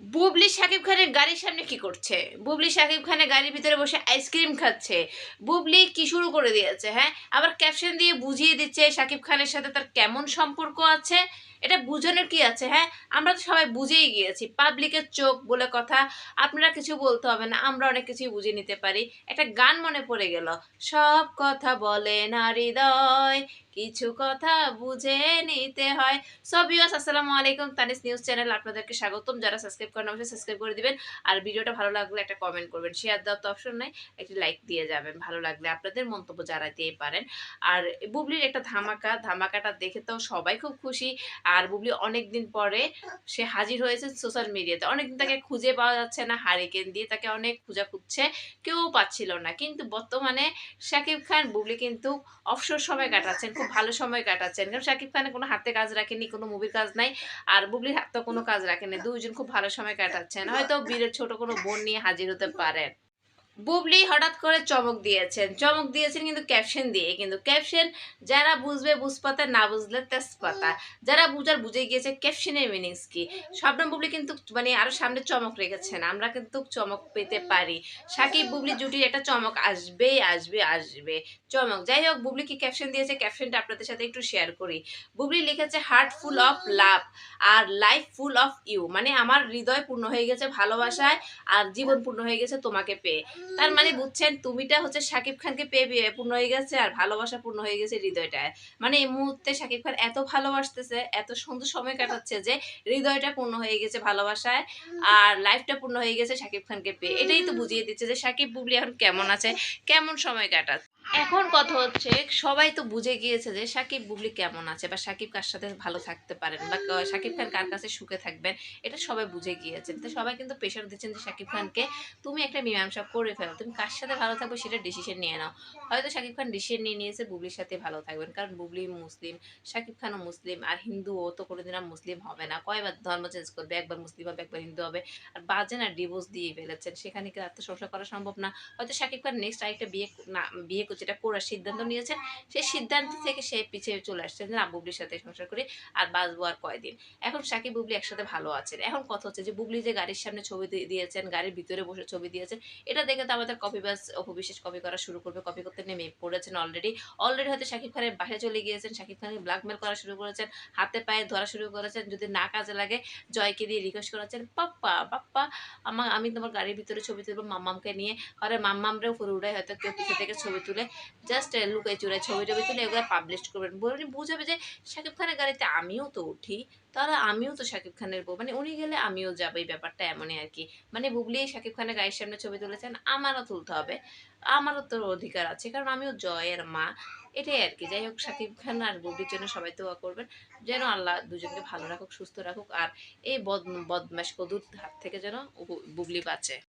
বুবলি সাকিব খানের গাড়ির সামনে কি করছে? বুবলি সাকিব খানের গাড়ির ভিতরে বসে আইসক্রিম খাচ্ছে। বুবলি কি শুরু করে দিয়েছে হ্যাঁ? আবার ক্যাপশন দিয়ে বুঝিয়ে দিচ্ছে সাকিব খানের সাথে তার কেমন সম্পর্ক আছে? এটা বুঝানোর কি আছে হ্যাঁ? আমরা তো সবাই বুঝেই গিয়েছি। পাবলিকের চোখ বলে কথা, আপনারা কিছু বলতে হবে না, আমরা অনেক কিছুই বুঝে নিতে পারি। একটা গান মনে পড়ে গেল, সব কথা বলে না হৃদয়, কিছু কথা বুঝে নিতে হয়। সব ভিউয়ার্স আসসালামু আলাইকুম, তানিস নিউজ চ্যানেল, আপনাদেরকে স্বাগতম। যারা সাবস্ক্রাইব করেন, অবশ্যই সাবস্ক্রাইব করে দিবেন। আর ভিডিওটা ভালো লাগলে একটা কমেন্ট করবেন। শেয়ার দেওয়ার তো অপশন নাই, একটি লাইক দিয়ে যাবেন। ভালো লাগলে আপনাদের মন্তব্য জানাতেই পারেন। আর বুবলির একটা ধামাকা, ধামাকাটা দেখে তো সবাই খুব খুশি। আর বুবলি অনেক দিন পরে সে হাজির হয়েছে সোশ্যাল মিডিয়াতে অনেকদিন তাকে খুঁজে পাওয়া যাচ্ছে না হারিকেন দিয়ে তাকে অনেক খুঁজা খুঁজছে, কেউ পাচ্ছিল না। কিন্তু বর্তমানে শাকিব খান, বুবলি কিন্তু অবসর সময় কাটাচ্ছেন, খুব ভালো সময় কাটাচ্ছেন। কারণ শাকিব খানের কোনো হাতে কাজ রাখেনি কোনো মুভির কাজ নাই, আর বুবলির হাতে কোনো কাজ রাখেনি দুইজন খুব ভালো সময় কাটাচ্ছেন। হয়তো বীরের ছোট কোনো বোন নিয়ে হাজির হতে পারেন। বুবলি হঠাৎ করে চমক দিয়েছেন। চমক দিয়েছেন কিন্তু ক্যাপশন দিয়ে। কিন্তু ক্যাপশন যারা বুঝবে বুঝপাতা, না বুঝলে তেজপাতা। যারা বুঝার বুঝে গিয়েছে ক্যাপশনের মিনিংস কি। স্বপ্ন বুবলি কিন্তু মানে আরও সামনে চমক রেখেছেন। আমরা কিন্তু চমক পেতে পারি। সাকিব বুবলি জুটির একটা চমক আসবেই, আসবে আসবে। চমক। যাই হোক, বুবলি কি ক্যাপশন দিয়েছে? ক্যাপশনটা আপনাদের সাথে একটু শেয়ার করি। বুবলি লিখেছে হার্ট ফুল অফ লাভ আর লাইফ ফুল অফ ইউ মানে আমার হৃদয় পূর্ণ হয়ে গেছে ভালোবাসায় আর জীবন পূর্ণ হয়ে গেছে তোমাকে পেয়ে। তার মানে বুঝছেন, তুমিটা হচ্ছে শাকিব খানকে পেয়ে পূর্ণ হয়ে গেছে আর ভালোবাসা পূর্ণ হয়ে গেছে হৃদয়টায়। মানে এই মুহূর্তে শাকিব খান এত ভালোবাসতেছে, এত সুন্দর সময় কাটাচ্ছে যে হৃদয়টা পূর্ণ হয়ে গেছে ভালোবাসায় আর লাইফটা পূর্ণ হয়ে গেছে শাকিব খানকে পেয়ে। এটাই তো বুঝিয়ে দিচ্ছে যে শাকিব বুবলি এখন কেমন আছে, কেমন সময় কাটাচ্ছে। এখন কথা হচ্ছে, সবাই তো বুঝে গিয়েছে যে সাকিব, বুবলি কেমন আছে বা সাকিব কার সাথে ভালো থাকতে পারেন বা সাকিব খান কার কাছে সুখে থাকবেন, এটা সবাই বুঝে গিয়েছেন তো সবাই কিন্তু প্রেশার দিচ্ছেন যে সাকিব খানকে, তুমি একটা মীমাংসা করে ফেলো, তুমি কার সাথে ভালো থাকবে সেটা ডিসিশন নিয়ে নাও। হয়তো সাকিব খান ডিসিশন নিয়ে নিয়েছে, বুবলির সাথে ভালো থাকবেন, কারণ বুবলি মুসলিম, সাকিব খানও মুসলিম, আর হিন্দু ও তো কোনোদিন আর মুসলিম হবে না। কয়বার ধর্ম চেঞ্জ করবে, একবার মুসলিম হবে, একবার হিন্দু হবে, আর বাজে না ডিভোর্স দিয়ে ফেলেছেন। সেখানে কি সংসার করা সম্ভব না। হয়তো সাকিব খান নেক্সট আরেকটা বিয়ে না, বিয়ে যেটা সিদ্ধান্ত নিয়েছেন সেই সিদ্ধান্ত থেকে সে পিছিয়ে চলে না, বুবলির সাথে সংসার করি আর বাঁচবো আর কয়দিন। এখন সাকিব, বুবলি একসাথে ভালো আছেন। এখন কথা হচ্ছে যে, বুবলি যে গাড়ির সামনে ছবি দিয়েছেন, গাড়ির ভিতরে বসে ছবি দিয়েছেন, এটা দেখে তো আমাদের কপি বাস কপি করা শুরু করবে। কপি করতে নেমে পড়েছেন অলরেডি অলরেডি হয়তো সাকিব খানের বাইরে চলে গিয়েছেন, সাকিব খানকে ব্ল্যাকমেল করা শুরু করেছেন, হাতে পায়ে ধরা শুরু করেছেন, যদি না কাজে লাগে জয়কে দিয়ে রিকোয়েস্ট করেছেন পাপ্পা পাপ্পা আমার আমি তোমার গাড়ির ভিতরে ছবি তুলবো মাম্মামকে নিয়ে। আরে মাম্মামরেও উড়াই হয়তো কেউ পিছু থেকে ছবি তুলে জাস্ট লুকাই চুরাই ছবি টবি তুলে এগুলো পাবলিশ করবেন। বলে বুঝাবে যে শাকিব খানের গাড়িতে আমিও তো উঠি, তাহলে আমিও তো শাকিব খানের বউ। মানে উনি গেলে আমিও যাব, এই ব্যাপারটা এমনই আর কি। মানে বুবলি শাকিব খানের গাড়ির সামনে ছবি তুলেছেন, আমারও তুলতে হবে। আমারও তো অধিকার আছে, কারণ আমিও জয়ের মা। এটাই আর কি, যাই হোক, শাকিব খান আর বুবলির জন্য সবাই দোয়া করবেন, যেন আল্লাহ দুজনকে ভালো রাখুক, সুস্থ রাখুক, আর এই বদ বদমাস কদুর হাত থেকে যেন বুবলি বাঁচে।